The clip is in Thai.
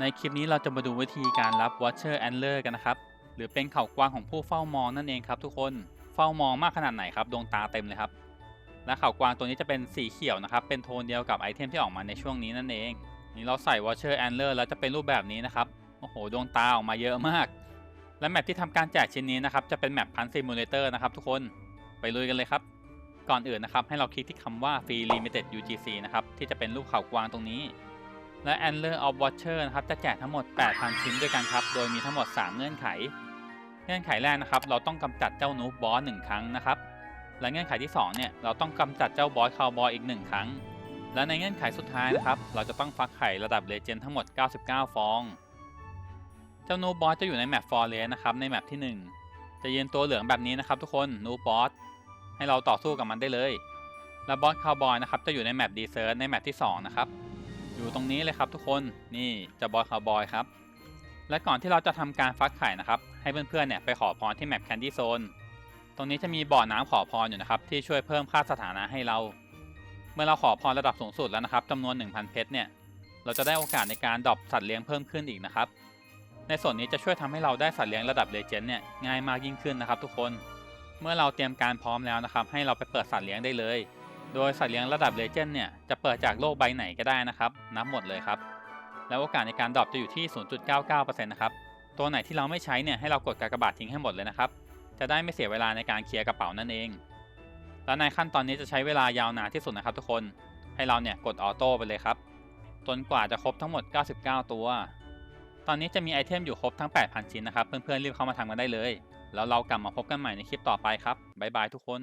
ในคลิปนี้เราจะมาดูวิธีการรับ Watcher Antler กันนะครับ หรือเป็นเข่ากว้างของผู้เฝ้ามองนั่นเองครับทุกคน เฝ้ามองมากขนาดไหนครับ ดวงตาเต็มเลยครับ และเข่ากว้างตัวนี้จะเป็นสีเขียวนะครับ เป็นโทนเดียวกับไอเทมที่ออกมาในช่วงนี้นั่นเอง นี่เราใส่ Watcher Antler แล้วจะเป็นรูปแบบนี้นะครับ โอ้โห ดวงตาออกมาเยอะมาก และแมปที่ทำการแจกชิ้นนี้นะครับ จะเป็นแมปพันซิมูเลเตอร์นะครับทุกคน ไปลุยกันเลยครับ ก่อนอื่นนะครับ ให้เราคลิกที่คำว่า Free Limited UGC นะครับ ที่จะเป็นรูปเข่ากว้างตรงนี้ และ Antler of Watcher นะครับจะแจกทั้งหมด 8,000 ชิ้นด้วยกันครับ โดยมีทั้งหมด 3 เงื่อนไข เงื่อนไขแรกนะครับ เราต้องกำจัดเจ้านูบบอสหนึ่งครั้งนะครับ และเงื่อนไขที่ 2 เนี่ย เราต้องกำจัดเจ้าบอสคาวบอยอีก 1 ครั้ง และในเงื่อนไขสุดท้ายนะครับ เราจะต้องฟักไข่ระดับเลเจนด์ทั้งหมด 99 ฟอง เจ้านูบบอสจะอยู่ในแมปฟอร์เรสนะครับ ในแมปที่ 1 จะยืนตัวเหลืองแบบนี้นะครับทุกคน นูบบอส ให้เราต่อสู้กับมันได้เลย และบอสคาวบอยนะครับ จะอยู่ในแมปดีเซิร์ในแมปที่ 2 นะครับ อยู่ตรงนี้เลยครับทุกคนนี่จะบอสคาวบอยครับ และก่อนที่เราจะทำการฟักไข่นะครับ ให้เพื่อนๆเนี่ยไปขอพรที่แมปแคนดี้โซนตรงนี้จะมีบ่อน้ำขอพรอยู่นะครับ ที่ช่วยเพิ่มค่าสถานะให้เรา เมื่อเราขอพรระดับสูงสุดแล้วนะครับจำนวน 1,000 เพชรเนี่ยเราจะได้โอกาสในการดรอปสัตว์เลี้ยงเพิ่มขึ้นอีกนะครับ ในส่วนนี้จะช่วยทำให้เราได้สัตว์เลี้ยงระดับเลเจนด์เนี่ยง่ายมากยิ่งขึ้นนะครับ ทุกคน เมื่อเราเตรียมการพร้อมแล้วนะครับ ให้เราไปเปิดสัตว์เลี้ยงได้เลย โดยสัตว์เลี้ยงระดับเลเจนด์เนี่ยจะเปิดจากโลกใบไหนก็ได้นะครับ นับหมดเลยครับ แล้วโอกาสในการดรอปจะอยู่ที่ 0.99%นะครับ ตัวไหนที่เราไม่ใช้เนี่ยให้เรากดกากบาททิ้งให้หมดเลยนะครับ จะได้ไม่เสียเวลาในการเคลียร์กระเป๋านั่นเอง แล้วในขั้นตอนนี้จะใช้เวลายาวนานที่สุดนะครับทุกคน ให้เราเนี่ยกดออโต้ไปเลยครับ จนกว่าจะครบทั้งหมด 99 ตัว ตอนนี้จะมีไอเทมอยู่ครบทั้ง 8,000 ชิ้นนะครับ เพื่อนๆรีบเข้ามาทำกันได้เลย แล้วเรากลับมาพบกันใหม่ในคลิปต่อไปครับบ๊ายบายทุกคน